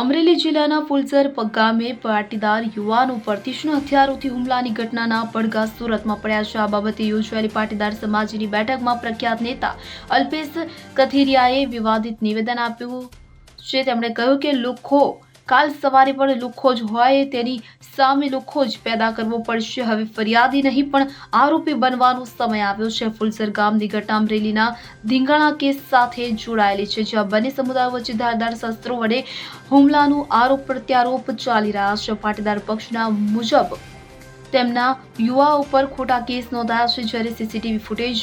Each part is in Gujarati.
અમરેલી જિલ્લાના ફુલઝર ગામે પાટીદાર યુવાન ઉપર તીક્ષ્ણ હથિયારોથી હુમલાની ઘટનાના પડઘા સુરતમાં પડ્યા છે. આ બાબતે યોજાયેલી પાટીદાર સમાજની બેઠકમાં પ્રખ્યાત નેતા અલ્પેશ કથિરિયાએ વિવાદિત નિવેદન આપ્યું છે. તેમણે કહ્યું કે લુખ્ખો કાલ સવારે પણ લુખોજ હોય તેની સામે લુખોજ પેદા કરવો પડશે. હવે ફરિયાદી નહીં, પણ આરોપી બનવાનો સમય આવ્યો છે. ફુલસર ગામની ઘટના અમરેલીના ધીંગાણા કેસ સાથે જોડાયેલી છે, જ્યાં બંને સમુદાયો વચ્ચે ધારદાર શસ્ત્રો વડે હુમલાનું આરોપ પ્રત્યારોપ ચાલી રહ્યા છે. પાટીદાર પક્ષના મુજબ તેમના યુવા ઉપર ખોટા કેસ નોંધાયા છે જ્યારે સીસીટીવી ફૂટેજ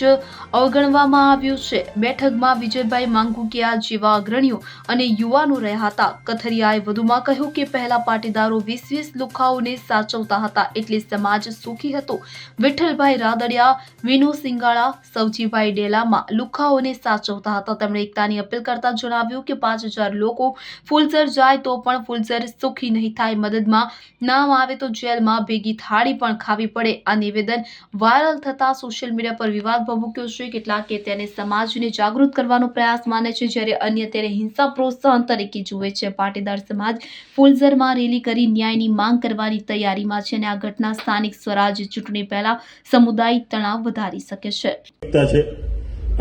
અવગણવામાં આવ્યું છે. બેઠકમાં વિજયભાઈ માંગુકિયા જેવા અગ્રણીઓ અને યુવાનો રહ્યા હતા. કથરિયાએ વધુમાં કહ્યું કે પહેલા પાટીદારો વીસ વીસ લુખાઓને સાચવતા હતા એટલે સમાજ સુખી હતો. વિઠ્ઠલભાઈ રાદડિયા વિનુ સિંગાળા, સવજીભાઈ ડેલામાં લુખાઓને સાચવતા હતા. તેમણે એકતાની અપીલ કરતા જણાવ્યું કે પાંચ હજાર લોકો ફૂલઝર જાય તો પણ ફૂલઝર સુખી નહીં થાય. મદદમાં નામ આવે તો જેલમાં ભેગી થાળી પણ ખાવી પડે. આ નિવેદન વાયરલ થતા સોશિયલ મીડિયા પર વિવાદ ભભૂક્યો છે. કેટલાકે તેને સમાજને જાગૃત કરવાનો પ્રયાસ માને છે, જ્યારે અન્ય તેને હિંસા પ્રોત્સાહન તરીકે જુએ છે. પાટીદાર સમાજ ફુલઝરમાં રેલી કરી ન્યાયની માંગ કરવાની તૈયારીમાં છે અને આ ઘટના સ્થાનિક સ્વરાજ ચૂંટણી પહેલા સમુદાયિક તણાવ વધારી શકે છે.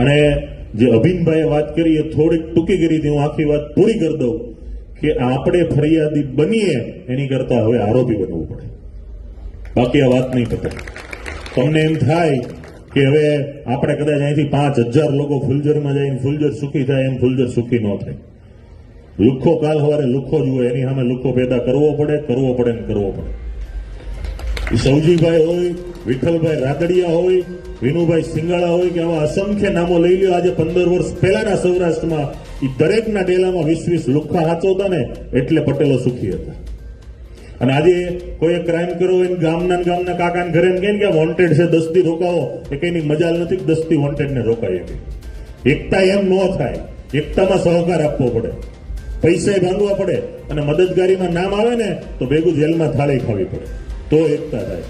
અને જે અભિનભાઈએ વાત કરી એ થોડીક ટૂંકી કરી હું આખી વાત પૂરી કરી દઉં કે આપણે ફરિયાદી બનીએ એની કરતા હવે આરોપી બનવું પડે. બાકી આ વાત નહીં પતે. તમને એમ થાય કે હવે આપણે કદાચ અહીંથી પાંચ હજાર લોકો ફુલજરમાં જઈને ફુલજર સુખી થાય એમ ફુલજર સુખી ન થાય. લુખ્ખો કાલ સવારે જ હોય, એની સામે લુખ્ખો પેદા કરવો પડે કરવો પડે ને કરવો પડે. સૌજીભાઈ હોય, વિઠ્ઠલભાઈ રાદડિયા હોય, વિનુભાઈ સિંગાળા હોય કે આવા અસંખ્ય નામો લઈ લ્યો. આજે પંદર વર્ષ પહેલાના સૌરાષ્ટ્રમાં એ દરેકના ડેલામાં વીસ વીસ લુખ્ખા હાચવતા ને એટલે પટેલો સુખી હતા. અને આજે કોઈ ક્રાઇમ કર્યો હોય ગામના ગામના કાકાને ઘરે એમ કે વોન્ટેડ છે દસથી રોકાવો. એ કઈની મજાલ નથી દસથી વોન્ટેડ ને રોકાય એવી એકતા એમ ન થાય. એકતામાં સહકાર આપવો પડે. પૈસા ભાંગવા પડે અને મદદગારીમાં નામ આવે ને તો ભેગું જેલમાં થાળી ખાવી પડે. તો એકતા થાય.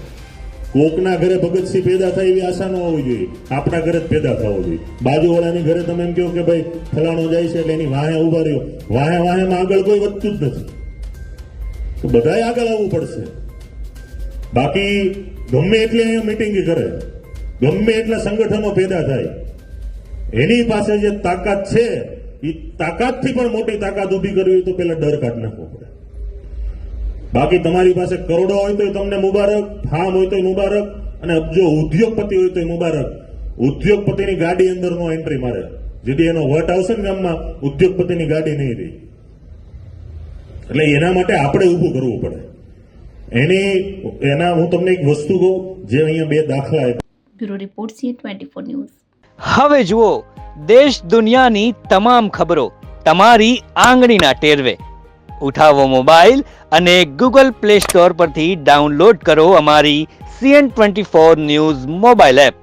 કોકના ઘરે ભગતસિંહ પેદા થાય એવી આશા ન હોવી જોઈએ. આપણા ઘરે જ પેદા થવો જોઈએ. બાજુવાળાની ઘરે તમે એમ કહો કે ભાઈ, ફલાણો જાય છે એટલે એની વાહે ઊભા રહ્યો. વાહે વાહેમાં આગળ કોઈ વધતું જ નથી. તો બધાએ આગળ આવવું પડશે. બાકી ગમે એટલે અહીંયા મિટિંગ કરે, ગમે એટલા સંગઠનો પેદા થાય. એની પાસે જે તાકાત છે એ તાકાતથી પણ મોટી તાકાત ઊભી કરવી તો પેલા ડર કાઢ નાખવો પડે. બાકી તમારી પાસે કરોડો હોય તો તમને મુબારક ફાર્મ હોય તો મુબારક, અને જો ઉદ્યોગપતિ હોય તો મુબારક. ઉદ્યોગપતિની ગાડી અંદર નો એન્ટ્રી મારે. જેથી એનો વટ આવશે ને ગામમાં, ઉદ્યોગપતિની ગાડી નહીં રહી. એટલે એના માટે આપણે ઊભું કરવું પડે. એની એના હું તમને એક વસ્તુ કહું જે અહીંયા બે દાખલા આપ્યા. Bureau report C twenty four news. હવે જુઓ દેશ દુનિયાની તમામ ખબરો તમારી આંગળીના ટેરવે. ઉઠાવો મોબાઈલ અને ગૂગલ પ્લે સ્ટોર પરથી ડાઉનલોડ કરો અમારી CN twenty four news mobile app.